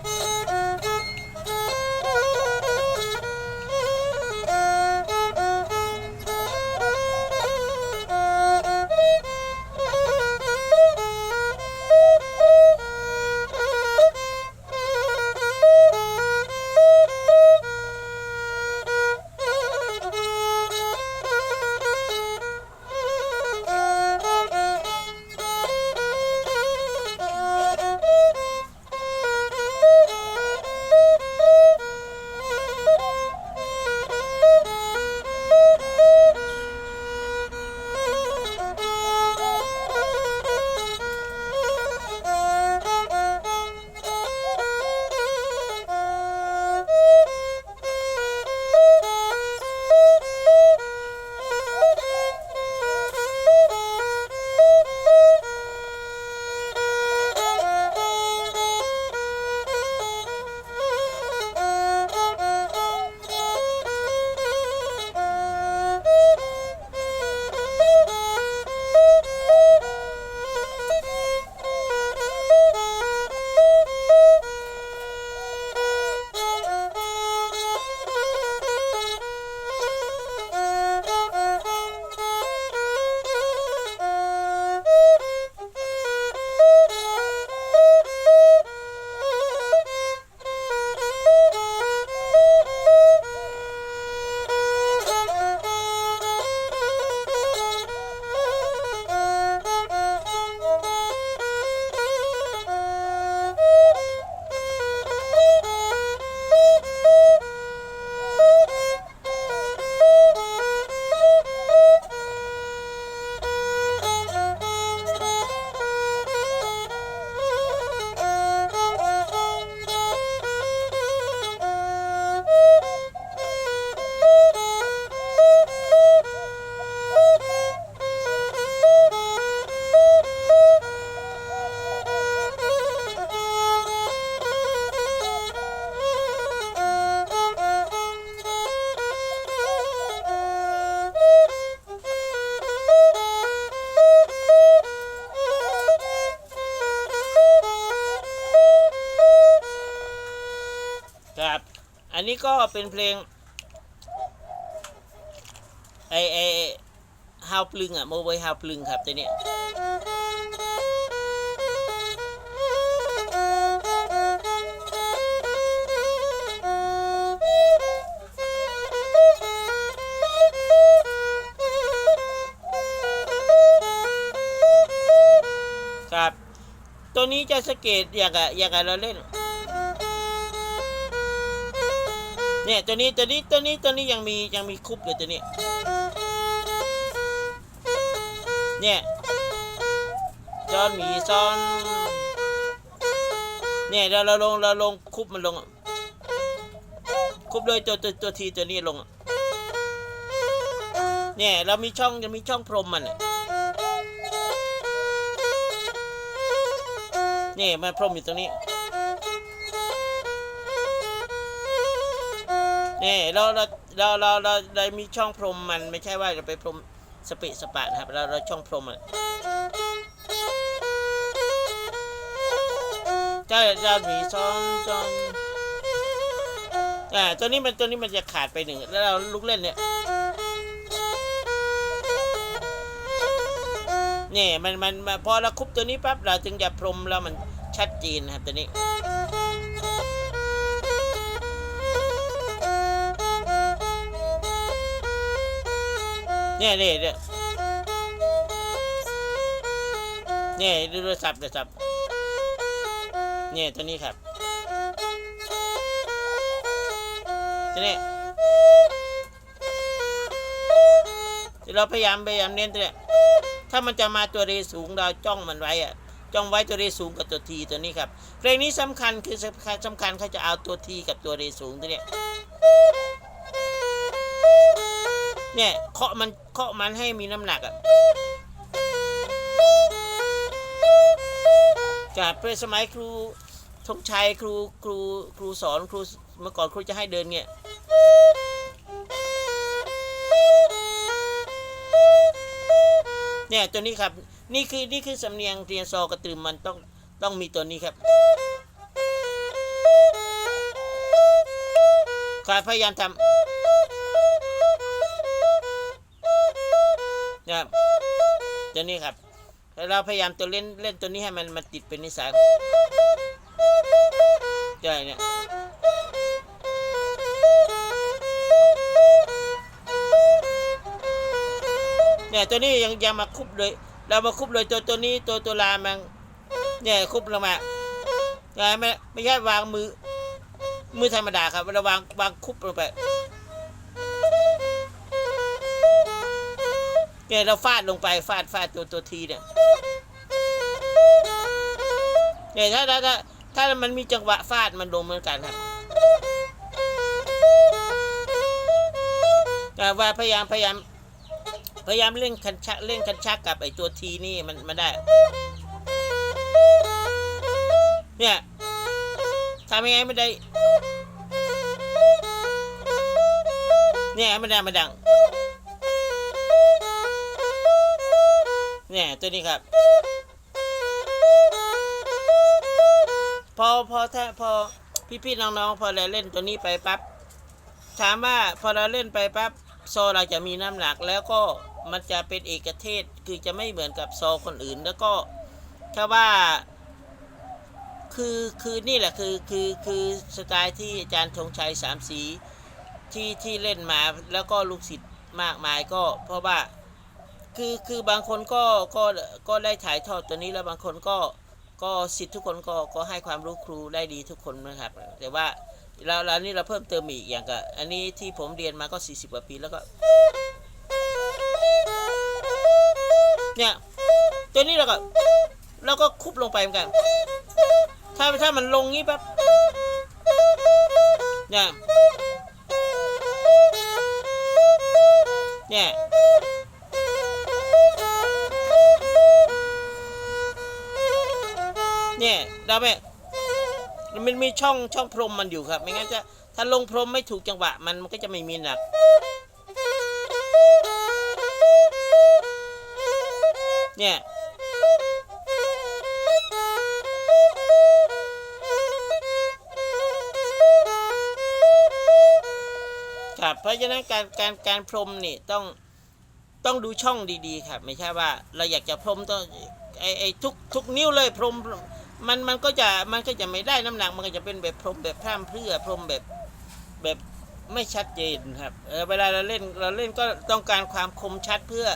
Hey! นนี้ก็เป็นเพลงไอไอฮาวปลึงอะโมบายฮาวปลึงครับตัวเนี้ยครับ ตัวนี้จะสเกตอย่างกับอย่างกับเราเล่น เนี่ยตัวนี้ตัวนี้ตัวนี้ตัวนี้ยังมียังมีคุบอยู่ตัวนี้ เนี่ยจอนหมีซอน เนี่ยเราเราลงเราลงคุบมันลงอะคุบเลยตัวตัวตัวทีตัวนี้ลงอะเนี่ยเรามีช่องยังมีช่องพรมมันอะเนี่ยมันพรมอยู่ตรงนี้ นี่เราเราเราเราเราเรามีช่องพรมมันไม่ใช่ว่าจะไปพรมสเปะสปะนะครับ เราเราช่องพรมมันใช่เรามีช่องช่องอ่าตัวนี้มันตัวนี้มันจะขาดไปหนึ่งแล้วเราลูกเล่นเนี่ยนี่มันมันมันพอเราคุบตัวนี้ปั๊บเราจึงจะพรมแล้วมันชัดเจนนะครับตัวนี้ เนี่ยเนี่ยเนี่ยเนี่ยดูโทรศัพท์โทรศัพท์เนี่ยตัวนี้ครับตัวนี้เราพยายามพยายามเน้นตัวเนี้ยถ้ามันจะมาตัวเรสูงเราจ้องมันไว้อะจ้องไว้ตัวเรสูงกับตัวทีตัวนี้ครับเพลงนี้สำคัญคือสำคัญสำคัญเขาจะเอาตัวทีกับตัวเรสูงตัวเนี้ย เนี่ยเคาะมันเคาะมันให้มีน้ำหนักอะจากเพื่อสมัยครูธงชัยครูครูครูสอนครูเมื่อก่อนครูจะให้เดินเนี่ยเนี่ยตัวนี้ครับนี่คือนี่คือสำเนียงเรียนซอกระตือมันต้องต้องมีตัวนี้ครับก็พยายามทำ นะครับตัวนี้ครับแล้วเราพยายามตัวเล่นเล่นตัวนี้ให้มันมันติดเป็นนิสัยใช่เนี่ยเนี่ยตัวนี้ยังยังมาคุบเลยเรามาคุบเลยตัวตัวนี้ตัวตัวลามันเนี่ยคุบลงมาไม่ไม่ไม่ใช่วางมือ มือธรรมดาครับเราวางวางคุบลงไป เนี่ยเราฟาดลงไปฟาดฟาดตัวตัวทีเนี่ยเนี่ยถ้าถ้าถ้าถ้ามันมีจังหวะฟาดมันลงเหมือนกันครับว่าพยายามพยายามพยายามเล่นคันชักเล่นคันชักกับไอตัวทีนี่มันมันได้ เนี่ยทำยังไงไม่ได้ เนี่ยมันดังมันดัง เนี่ยตัวนี้ครับ พอพอถ้าพอพี่ๆน้องๆพอเราเล่นตัวนี้ไปปั๊บถามว่าพอเราเล่นไปปั๊บโซเราจะมีน้ำหนักแล้วก็มันจะเป็นเอกเทศคือจะไม่เหมือนกับโซคนอื่น แล้วก็ถ้าว่า คือคือนี่แหละคือคือคือสไตล์ที่อาจารย์ธงชัยสามสีที่ที่เล่นมาแล้วก็ลูกศิษย์มากมายก็เพราะว่า คือคือบางคนก็ก็ก็ได้ถ่ายทอดตัวนี้แล้วบางคนก็ก็ศิษย์ทุกคนก็ก็ให้ความรู้ครูได้ดีทุกคนนะครับ แต่ว่าเราเรานี่เราเพิ่มเติมอีกอย่างกับอันนี้ที่ผมเรียนมาก็ 40กว่าปีแล้วก็เนี่ยตัวนี้เราก็เราก็คุบลงไปเหมือนกัน ถ้าถ้ามันลงงี้ปั๊บเนี่ยเนี่ย เนี่ยเราไม่มันมีช่องช่องพรมมันอยู่ครับ ไม่งั้นจะถ้าลงพรมไม่ถูกจังหวะ มันมันก็จะไม่มีหนัก เนี่ยครับเพราะฉะนั้นการการการพรมนี่ต้องต้องดูช่องดีๆครับ ไม่ใช่ว่า เราอยากจะพรมต้องไอไอทุกทุกนิ้วเลยพรม มันมันก็จะมันก็จะไม่ได้น้ำหนักมันก็จะเป็นแบบพรมแบบพร่ำเพรื่อพรมแบบแบบไม่ชัดเจนครับเเวลาเราเล่นเราเล่นก็ต้องการความคมชัดเพื่อ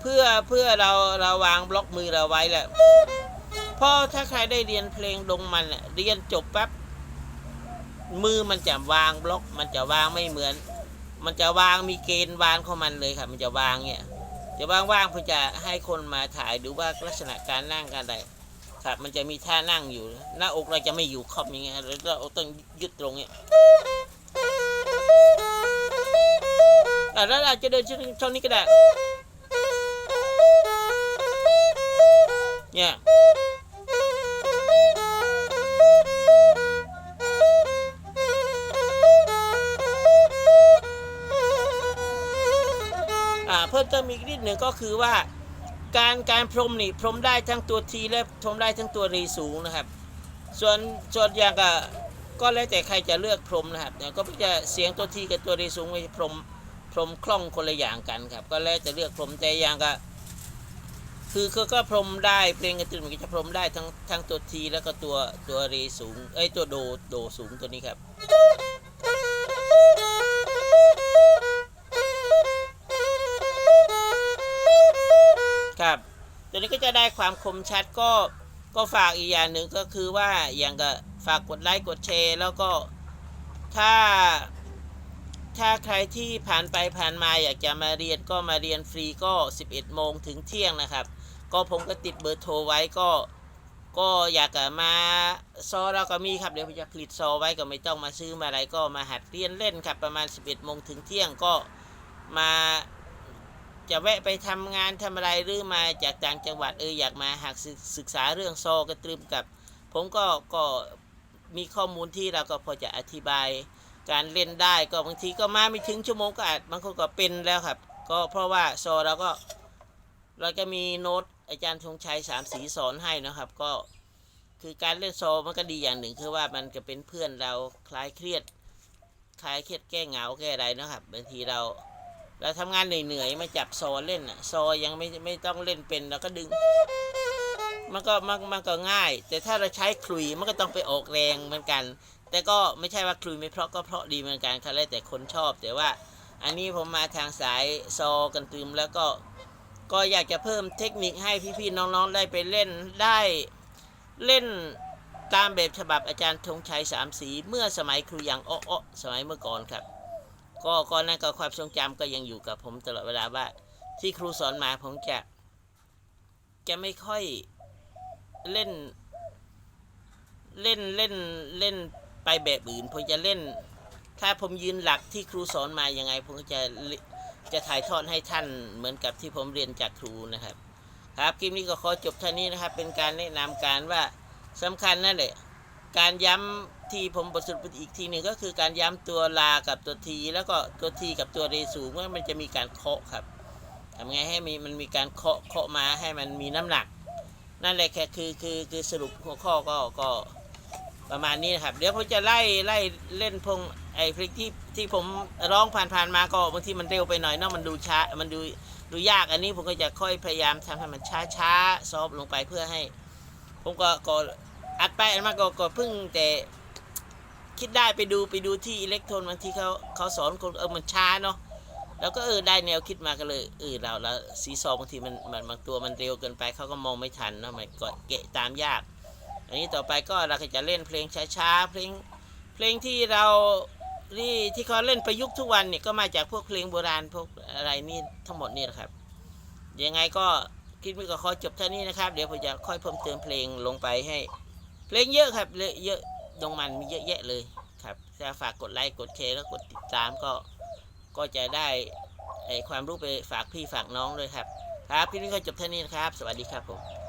เพื่อเพื่อเราเราวางบล็อกมือเราไว้แหละเพราะถ้าใครได้เรียนเพลงดงมันน่ะเรียนจบปั๊บมือมันจะวางบล็อก มันจะวางไม่เหมือน มันจะวางมีเกณฑ์วางของมันเลยครับมันจะวางเนี่ยจะว่างๆเพื่อจะให้คนมาถ่ายดูว่าลักษณะการนั่งกันอะไร ครับ มันจะมีท่านั่งอยู่ หน้าอกเราจะไม่อยู่ครอบอย่างเงี้ยเราต้องยึดตรงเนี้ยแล้วเราจะเดินช่องนี้ก็ได้ เนี่ยเพิ่มเติมอีกนิดหนึ่งก็คือว่า การการพรมนี่พรมได้ทั้งตัวทีและพรมได้ทั้งตัวรีสูงนะครับ ส่วนส่วนอย่างก็ก็แล้วแต่ใครจะเลือกพรมนะครับเนี่ยก็จะเสียงตัวทีกับตัวรีสูงไม่พรมพรมคล่องคนละอย่างกันครับ ก็แล้วแต่เลือกพรมแต่อย่างก็คือเขาก็พรมได้เพลงกระตุ้นมันก็จะพรมได้ทั้งทั้งตัวทีแล้วก็ตัวตัวรีสูงเอ้ยตัวโดโดสูงตัวนี้ครับ ตัวนี้ก็จะได้ความคมชัดก็ก็ฝากอีกอย่างหนึ่งก็คือว่าอย่างก็ฝากกดไลค์กดแชร์แล้วก็ถ้าถ้าใครที่ผ่านไปผ่านมาอยากจะมาเรียนก็มาเรียนฟรีก็ 11 โมงถึงเที่ยงนะครับ ก็ผมก็ติดเบอร์โทรไว้ก็ก็อยากจะมาซอเราก็มีครับเดี๋ยวผมจะผลิตซอไว้ก็ไม่ต้องมาซื้อมาอะไรก็มาหัดเรียนเล่นครับประมาณ 11 โมงถึงเที่ยงก็มา จะแวะไปทำงานทำอะไรหรือมาจากต่างจังหวัดเอออยากมาหากศึกษาเรื่องโซกระตรึมกับ ผมก็ก็มีข้อมูลที่เราก็พอจะอธิบาย การเล่นได้ก็บางทีก็มาไม่ถึงชั่วโมงก็อาจบางคนก็เป็นแล้วครับ ก็เพราะว่าโซเราก็เราก็มีโน้ตอาจารย์ธงชัยสามสีสอนให้นะครับ ก็คือการเล่นโซมันก็ดีอย่างหนึ่ง คือว่ามันก็เป็นเพื่อนเราคลายเครียดคลายเครียดแก้เหงาแก้อะไรนะครับบางทีเรา เราทำงานเหนื่อยๆมาจับโซเล่นอะโซยังไม่ไม่ต้องเล่นเป็นเราก็ดึง มันก็มันมันก็ง่าย แต่ถ้าเราใช้คลุยมันก็ต้องไปออกแรงเหมือนกัน แต่ก็ไม่ใช่ว่าคลุยไม่เพราะก็เพราะดีเหมือนกันค่ะแล้วแต่คนชอบ แต่ว่า อันนี้ผมมาทางสายโซกันตืมแล้วก็ก็อยากจะเพิ่มเทคนิคให้พี่ๆน้องๆได้ไปเล่นได้เล่นตามแบบฉบับอาจารย์ธงชัยสามสี เมื่อสมัยครูยังอ้อสมัยเมื่อก่อนครับ ก็ก็นั่นก็ความทรงจำก็ยังอยู่กับผมตลอดเวลาว่า ที่ครูสอนมาผมจะ จะไม่ค่อยเล่น เล่นเล่นเล่นไปแบบอื่นผมจะเล่น ถ้าผมยืนหลักที่ครูสอนมายังไง ผมก็จะจะถ่ายทอดให้ท่านเหมือนกับที่ผมเรียนจากครูนะครับ ครับคลิปนี้ก็ขอจบเท่านี้นะครับ เป็นการแนะนำการว่าสำคัญนั่นแหละการย้ำ ทีผมบทสรุปอีกทีหนึ่งก็คือการย้ำตัวลากับตัวที แล้วก็ตัวทีกับตัวเรสูงว่ามันจะมีการเคาะครับทำไงให้มีมันมีการเคาะเคาะมาให้มันมีน้ำหนัก นั่นแหละแค่คือคือคือสรุปหัวข้อก็ก็ประมาณนี้นะครับ เดี๋ยวผมจะไล่ไล่เล่นพงไอ้พลงที่ที่ผมร้องผ่านๆมาก็บางทีมันเร็วไปหน่อยเนาะมันดูช้ามันดูดูยากอันนี้ผมก็จะค่อยพยายามทำให้มันช้าช้าซอฟลงไปเพื่อให้ ผมก็ก็อัดไปอันมาก็ก็เพิ่งแต่ คิดได้ไปดูไปดูที่อิเล็กโทรนบางทีเขาเขาสอนคนเออมันช้าเนาะแล้วก็เออได้แนวคิดมาก็เลยเออเราเราสีซองบางทีมันมันบางตัวมันเร็วเกินไปเขาก็มองไม่ทันเนาะมันก็เกะตามยาก อันนี้ต่อไปก็เราก็จะเล่นเพลงช้าๆเพลงเพลงที่เราที่ที่เขาเล่นประยุกต์ทุกวันเนี่ยก็มาจากพวกเพลงโบราณพวกอะไรนี่ทั้งหมดนี่แหละครับยังไงก็คลิปนี้ก็ขอจบเท่านี้นะครับ เดี๋ยวผมจะค่อยเพิ่มเติมเพลงลงไปให้ เพลงเยอะครับเยอะ ดงมันมีเยอะแยะเลยครับถ้าฝากกดไลค์กดแชร์แล้วกดติดตามก็ก็จะได้ไอความรู้ไปฝากพี่ฝากน้องด้วยครับ ครับคลิปนี้ก็จบเท่านี้นะครับ สวัสดีครับผม